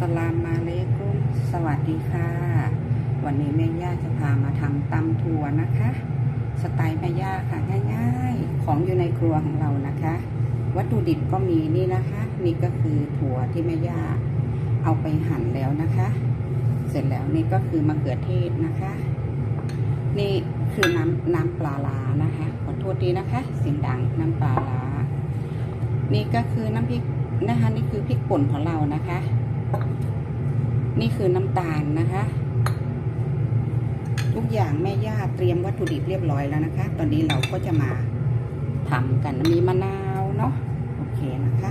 สลามมาเลกุมสวัสดีค่ะ วันนี้แม่ย่าจะพามาทำตำถั่วนะคะ สไตล์แม่ย่าค่ะง่ายๆ ของอยู่ในครัวของเรานะคะ วัตถุดิบก็มีนี่นะคะ นี่ก็คือถั่วที่แม่ย่าเอาไปหั่นแล้วนะคะ เสร็จแล้วนี่ก็คือมะเขือเทศนะคะ นี่คือน้ำน้ำปลาลานะคะขอโทษดีนะคะเสียงดังน้ำปลาลานี่ก็คือน้ำพริกนะคะนี่คือพริกป่นของเรานะคะ นี่คือน้ำตาลนะคะ ทุกอย่างแม่ย่าเตรียมวัตถุดิบเรียบร้อยแล้วนะคะ ตอนนี้เราก็จะมาทำกันมีมะนาวเนาะโอเคนะคะ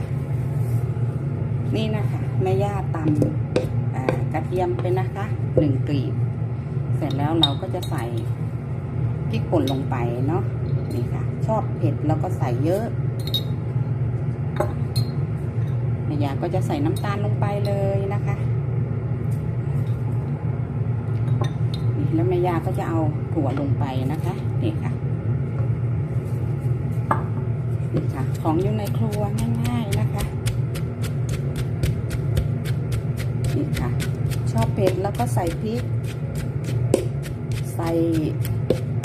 นี่นะคะแม่ย่าตำกระเทียมเป็นะคะหนึ่งกลีบ เสร็จแล้วเราก็จะใส่พริกป่นลงไปเนาะนี่ค่ะ ชอบเผ็ดแล้วก็ใส่เยอะ ยาก็จะใส่น้ำตาลลงไปเลยนะคะนี่แล้วแม่ยาก็จะเอาถั่วลงไปนะคะนี่ค่ะนี่ค่ะ ของอยู่ในครัวง่ายๆนะคะนี่ค่ะ ชอบเผ็ดแล้วก็ใส่พริก ใส่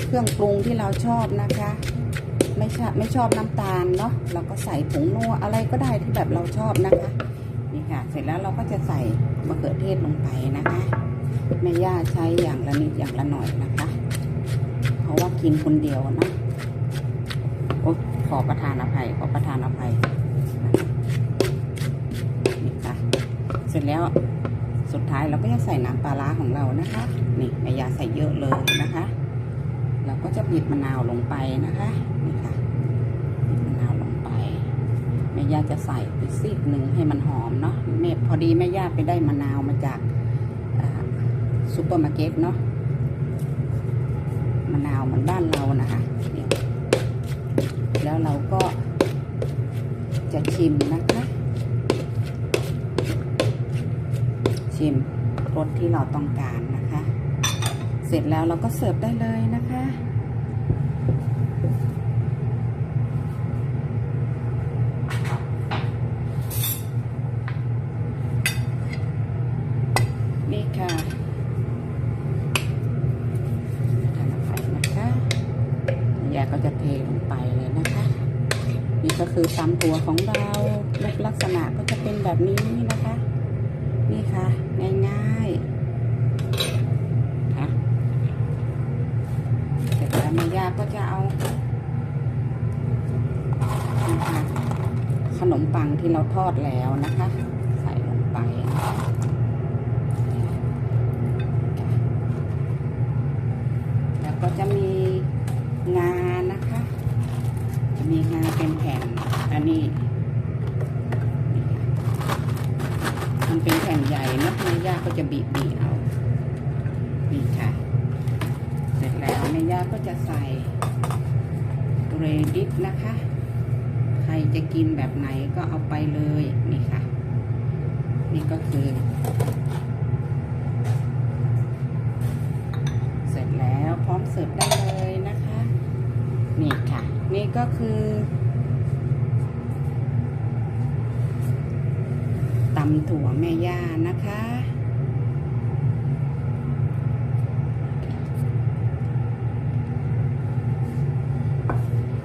เครื่องปรุงที่เราชอบนะคะ ไม่ชอบไม่ชอบน้ำตาลเนาะเราก็ใส่ผงนัวอะไรก็ได้ที่แบบเราชอบนะคะ นี่ค่ะ เสร็จแล้วเราก็จะใส่มะเขือเทศลงไปนะคะแม่ย่าใช้อย่างละนิดอย่างละหน่อยนะคะ เพราะว่ากินคนเดียวเนาะโอ๊ขอประทานอภัยขอประทานอภัยนี่ค่ะ เสร็จแล้วสุดท้ายเราก็จะใส่น้ำปลาร้าของเรานะคะ นี่แม่ย่าใส่เยอะเลยนะคะ เรา ก็จะบีบมะนาวลงไปนะคะนี่ค่ะบีบมะนาวลงไปแม่ย่าจะใส่ไปซีกหนึ่งให้มันหอมเนาะแม่พอดีแม่ย่าไปได้มะนาวมาจากซูเปอร์มาร์เก็ตเนาะมะนาวเหมือนบ้านเรานะคะนี่แล้วเราก็จะชิมนะคะ ชิมรสที่เราต้องการนะคะ เสร็จแล้วเราก็เสิร์ฟได้เลยนะคะ นี่ค่ะทานอภัยนะคะยา ก็จะเทลงไปเลยนะคะ นี่ก็คือตำตัวของเราลักษณะก็จะเป็นแบบนี้นะคะ นี่ค่ะ ง่ายๆค่ะเสร็จแล้วแม่ย่าก็จะเอานี่ค่ะขนมปังที่เราทอดแล้วนะคะ ใส่ลงไปนะคะแล้วก็จะมีงานะคะ มีงาเป็นแผ่น อันนี้มันเป็นแผ่นใหญ่นะแม่ย่าก็จะบีบบีเอา นี่ค่ะ เสร็จแล้วแม่ย่าก็จะใส่เรดิสนะคะ ใครจะกินแบบไหนก็เอาไปเลย นี่ค่ะ นี่ก็คือ เสร็จแล้วพร้อมเสิร์ฟได้เลยนะคะ นี่ค่ะ นี่ ก็คือตำถั่วแม่ย่านะคะ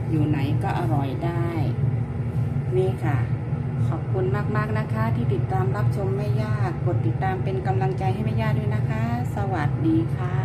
อยู่ไหนก็อร่อยได้ นี่ค่ะ ขอบคุณมากๆนะคะ ที่ติดตามรับชมแม่ย่ากดติดตามเป็นกำลังใจให้แม่ย่าด้วยนะคะ สวัสดีค่ะ